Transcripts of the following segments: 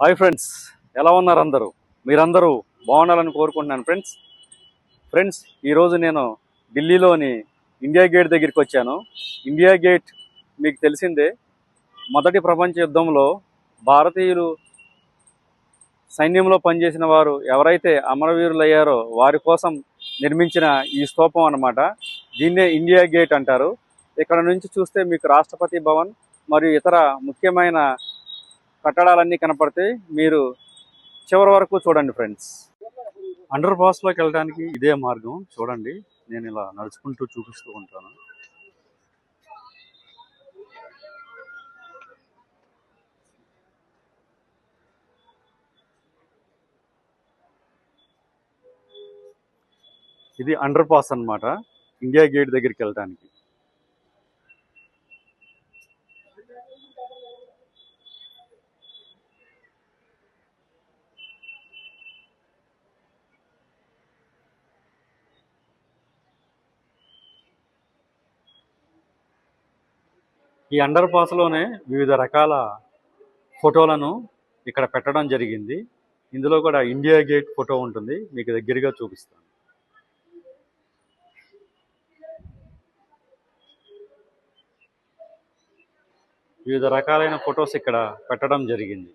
Hi friends ఎలా ఉన్నారు అందరూ? మీరందరూ బాగుండాలని కోరుకుంటున్నాను ఫ్రెండ్స్. ఫ్రెండ్స్ ఈరోజు నేను ఢిల్లీలోని ఇండియా గేట్ దగ్గరికి వచ్చాను. ఇండియా గేట్ మీకు తెలిసిందే మొదటి ప్రపంచ యుద్ధంలో భారతీయులు సైన్యంలో పనిచేసిన వారు ఎవరైతే అమరవీరులయ్యారో వారి కోసం నిర్మించిన ఈ స్తూపం అన్నమాట. దీన్నే ఇండియా గేట్ అంటారు. ఇక్కడ నుంచి చూస్తే మీకు రాష్ట్రపతి భవన్ మరియు ఇతర ముఖ్యమైన కట్టడాలన్నీ కనపడతాయి. మీరు చివరి వరకు చూడండి ఫ్రెండ్స్. అండర్ పాస్లోకి వెళ్ళడానికి ఇదే మార్గం. చూడండి నేను ఇలా నడుచుకుంటూ చూపిస్తూ ఉంటాను. ఇది అండర్ పాస్ అన్నమాట. ఇండియా గేట్ దగ్గరికి వెళ్ళడానికి ఈ అండర్ పాస్లోనే వివిధ రకాల ఫోటోలను ఇక్కడ పెట్టడం జరిగింది. ఇందులో కూడా ఇండియా గేట్ ఫోటో ఉంటుంది. మీకు దగ్గరగా చూపిస్తాను. వివిధ రకాలైన ఫొటోస్ ఇక్కడ పెట్టడం జరిగింది.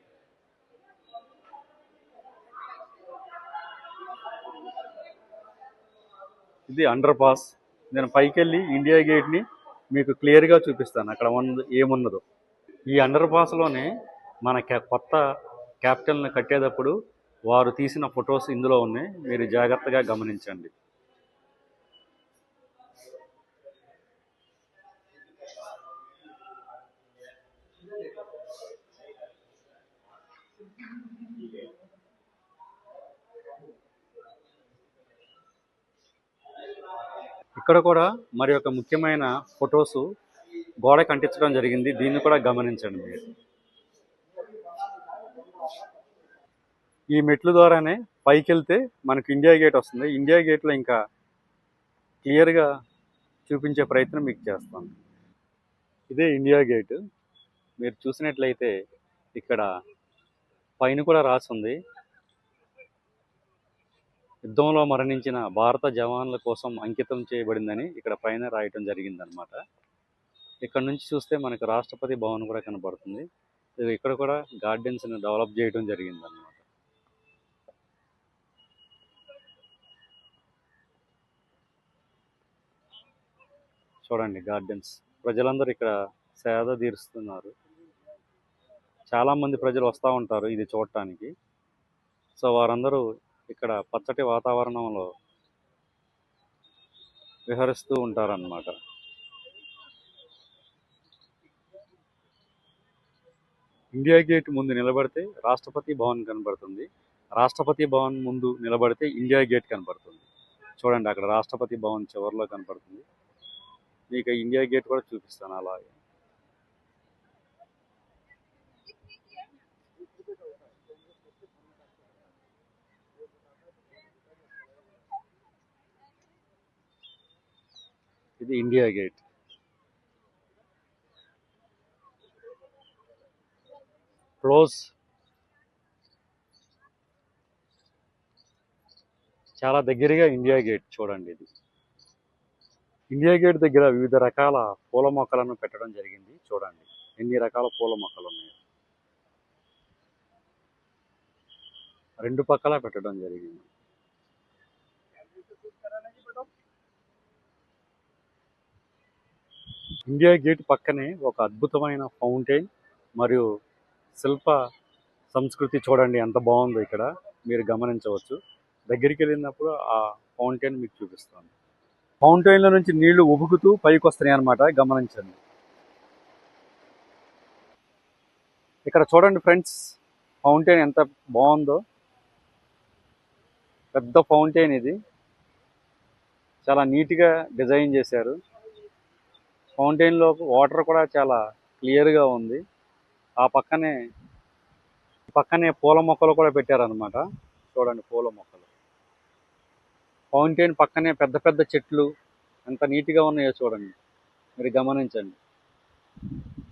ఇది అండర్ పాస్. నేను పైకి వెళ్ళి ఇండియా గేట్ని మీకు క్లియర్గా చూపిస్తాను. అక్కడ ఉన్న ఏమున్నదో. ఈ అండర్ పాస్లోనే మన క్యా- కొత్త క్యాపిటల్ని కట్టేటప్పుడు వారు తీసిన ఫొటోస్ ఇందులో ఉన్నాయి. మీరు జాగ్రత్తగా గమనించండి. ఇక్కడ కూడా మరి ఒక ముఖ్యమైన ఫొటోస్ గోడ అంటించడం జరిగింది. దీన్ని కూడా గమనించండి మీరు. ఈ మెట్ల ద్వారానే పైకి వెళ్తే మనకు ఇండియా గేట్ వస్తుంది. ఇండియా గేట్లో ఇంకా క్లియర్గా చూపించే ప్రయత్నం మీకు చేస్తాను ఇదే ఇండియా గేట్. మీరు చూసినట్లయితే ఇక్కడ పైన కూడా రాసి ఉంది యుద్ధంలో మరణించిన భారత జవాన్ల కోసం అంకితం చేయబడిందని ఇక్కడ పైన రాయటం జరిగిందనమాట ఇక్కడ నుంచి చూస్తే మనకు రాష్ట్రపతి భవన్ కూడా కనబడుతుంది. ఇది ఇక్కడ కూడా గార్డెన్స్ని డెవలప్ చేయడం జరిగిందనమాట చూడండి గార్డెన్స్. ప్రజలందరూ ఇక్కడ సేద తీరుస్తున్నారు. చాలా మంది ప్రజలు వస్తూ ఉంటారు ఇది చూడటానికి. సో వారందరూ ఇక్కడ పచ్చటి వాతావరణంలో విహరిస్తూ ఉంటారన్నమాట. ఇండియా గేట్ ముందు నిలబడితే రాష్ట్రపతి భవన్ కనబడుతుంది. రాష్ట్రపతి భవన్ ముందు నిలబడితే ఇండియా గేట్ కనబడుతుంది. చూడండి అక్కడ రాష్ట్రపతి భవన్ చివరిలో కనబడుతుంది. మీకు ఇండియా గేట్ కూడా చూపిస్తాను అలాగే. ఇది ఇండియా గేట్ క్లోజ్ చాలా దగ్గరగా ఇండియా గేట్ చూడండి ఇది. ఇండియా గేట్ దగ్గర వివిధ రకాల పూల మొక్కలను పెట్టడం జరిగింది చూడండి. ఎన్ని రకాల పూల మొక్కలు ఉన్నాయి? రెండు పక్కల పెట్టడం జరిగింది. ఇండియా గేట్ పక్కనే ఒక అద్భుతమైన ఫౌంటైన్ మరియు శిల్ప సంస్కృతి చూడండి ఎంత బాగుందో ఇక్కడ. మీరు గమనించవచ్చు. దగ్గరికి వెళ్ళినప్పుడు ఆ ఫౌంటైన్ మీకు చూపిస్తాను. ఫౌంటైన్ల నుంచి నీళ్ళు ఉబుకుతూ పైకి వస్తున్నాయి అన్నమాట. గమనించండి. ఇక్కడ చూడండి ఫ్రెండ్స్ ఫౌంటైన్ ఎంత బాగుందో. పెద్ద ఫౌంటైన్ ఇది. చాలా నీట్గా డిజైన్ చేశారు. ఫౌంటైన్లో వాటర్ కూడా చాలా క్లియర్గా ఉంది. ఆ పక్కనే పక్కనే పూల మొక్కలు కూడా పెట్టారనమాట చూడండి పూల మొక్కలు. ఫౌంటైన్ పక్కనే పెద్ద పెద్ద చెట్లు ఎంత నీట్గా ఉన్నాయో చూడండి. మీరు గమనించండి.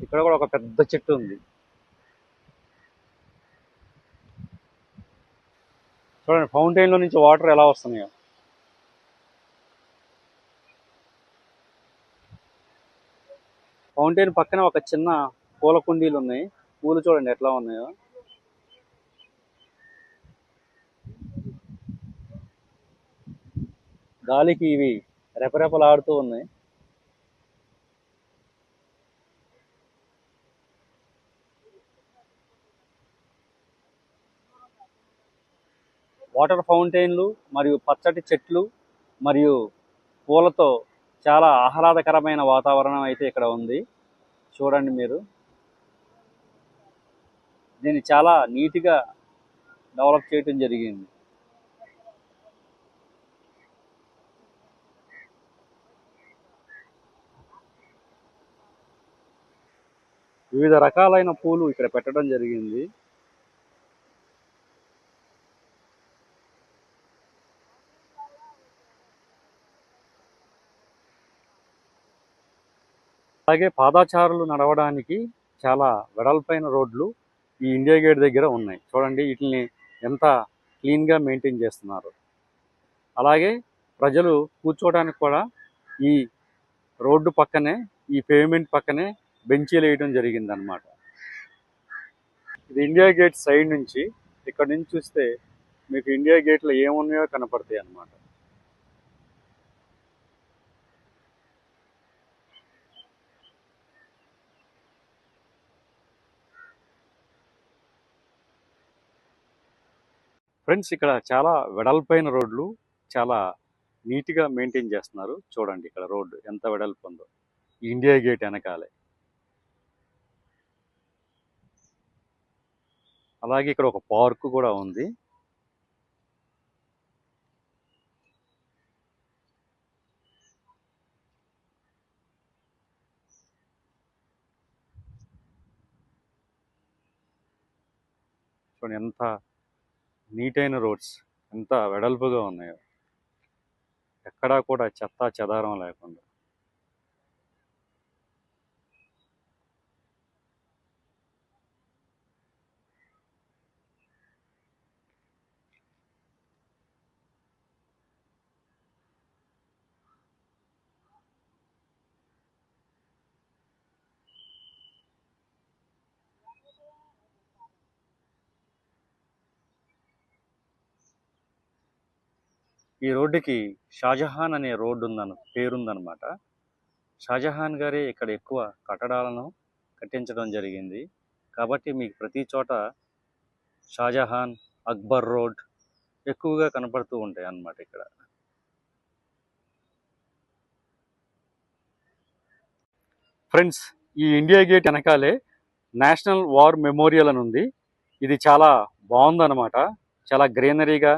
ఇక్కడ కూడా ఒక పెద్ద చెట్టు ఉంది. చూడండి ఫౌంటైన్లో నుంచి వాటర్ ఎలా వస్తున్నాయో. ఫౌంటైన్ పక్కన ఒక చిన్న పూల కుండీలు ఉన్నాయి. పూలు చూడండి ఎట్లా ఉన్నాయో. గాలికి ఇవి రెపరెపలాడుతూ ఉన్నాయి. వాటర్ ఫౌంటైన్లు మరియు పచ్చటి చెట్లు మరియు పూలతో చాలా ఆహ్లాదకరమైన వాతావరణం అయితే ఇక్కడ ఉంది. చూడండి మీరు. దీన్ని చాలా నీట్గా డెవలప్ చేయటం జరిగింది. వివిధ రకాలైన పూలు ఇక్కడ పెట్టడం జరిగింది. అలాగే పాదాచారులు నడవడానికి చాలా వెడల్పైన రోడ్లు ఈ ఇండియా గేట్ దగ్గర ఉన్నాయి. చూడండి వీటిని ఎంత క్లీన్గా మెయింటైన్ చేస్తున్నారు. అలాగే ప్రజలు కూర్చోవడానికి కూడా ఈ రోడ్డు పక్కనే ఈ పేమెంట్ పక్కనే బెంచీలు వేయడం జరిగిందనమాట ఇది ఇండియా గేట్ సైడ్ నుంచి ఇక్కడ నుంచి చూస్తే మీకు ఇండియా గేట్లో ఏమున్నాయో కనపడతాయి అన్నమాట ఫ్రెండ్స్ ఇక్కడ చాలా వెడల్పైన రోడ్లు చాలా నీట్గా మెయింటైన్ చేస్తున్నారు. చూడండి ఇక్కడ రోడ్డు ఎంత వెడల్పు ఉందో. ఇండియా గేట్ వెనకాలే. అలాగే ఇక్కడ ఒక పార్క్ కూడా ఉంది. చూడండి ఎంత నీట్ అయిన రోడ్స్ ఎంత వెడల్పుగా ఉన్నాయో. ఎక్కడా కూడా చెత్త చెదారం లేకుండా. ఈ రోడ్డుకి షాజహాన్ అనే రోడ్డు ఉందన్న పేరుందనమాట. షాజహాన్ గారే ఇక్కడ ఎక్కువ కట్టడాలను కట్టించడం జరిగింది. కాబట్టి మీకు ప్రతి చోట షాజహాన్ అక్బర్ రోడ్ ఎక్కువగా కనపడుతూ ఉంటాయి అన్నమాట ఇక్కడ. ఫ్రెండ్స్ ఈ ఇండియా గేట్ వెనకాలే నేషనల్ వార్ మెమోరియల్ అని ఉంది. ఇది చాలా బాగుందన్నమాట చాలా గ్రీనరీగా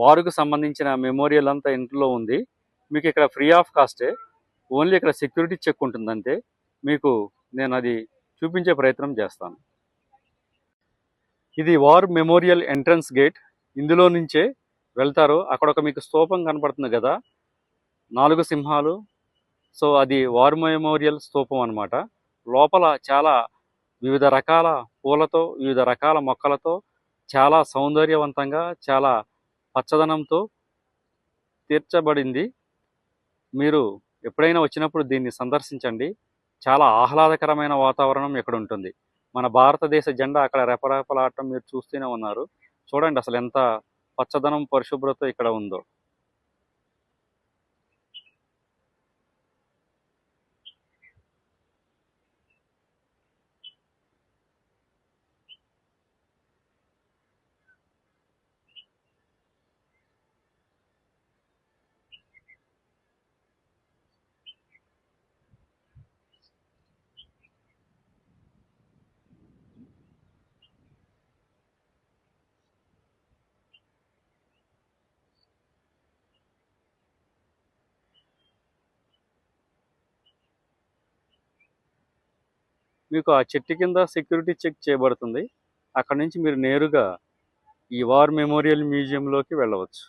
వారుకు సంబంధించిన మెమోరియల్ అంతా ఇంట్లో ఉంది. మీకు ఇక్కడ ఫ్రీ ఆఫ్ కాస్టే ఓన్లీ ఇక్కడ సెక్యూరిటీ చెక్ ఉంటుంది అంతే మీకు నేను అది చూపించే ప్రయత్నం చేస్తాను. ఇది వార్ మెమోరియల్ ఎంట్రన్స్ గేట్. ఇందులో నుంచే వెళ్తారు. అక్కడ ఒక మీకు స్తూపం కనపడుతుంది కదా. నాలుగు సింహాలు. సో అది వార్ మెమోరియల్ స్తూపం అన్నమాట. లోపల చాలా వివిధ రకాల పూలతో వివిధ రకాల మొక్కలతో చాలా సౌందర్యవంతంగా చాలా పచ్చదనంతో తీర్చబడింది. మీరు ఎప్పుడైనా వచ్చినప్పుడు దీన్ని సందర్శించండి. చాలా ఆహ్లాదకరమైన వాతావరణం ఇక్కడ ఉంటుంది. మన భారతదేశ జెండా అక్కడ రెపరెపలాడటం మీరు చూస్తూనే ఉన్నారు. చూడండి అసలు ఎంత పచ్చదనం పరిశుభ్రత ఇక్కడ ఉందో. మీకు ఆ చెట్టు కింద సెక్యూరిటీ చెక్ చేయబడుతుంది. అక్కడ నుంచి మీరు నేరుగా ఈ వార్ మెమోరియల్ మ్యూజియంలోకి వెళ్ళవచ్చు.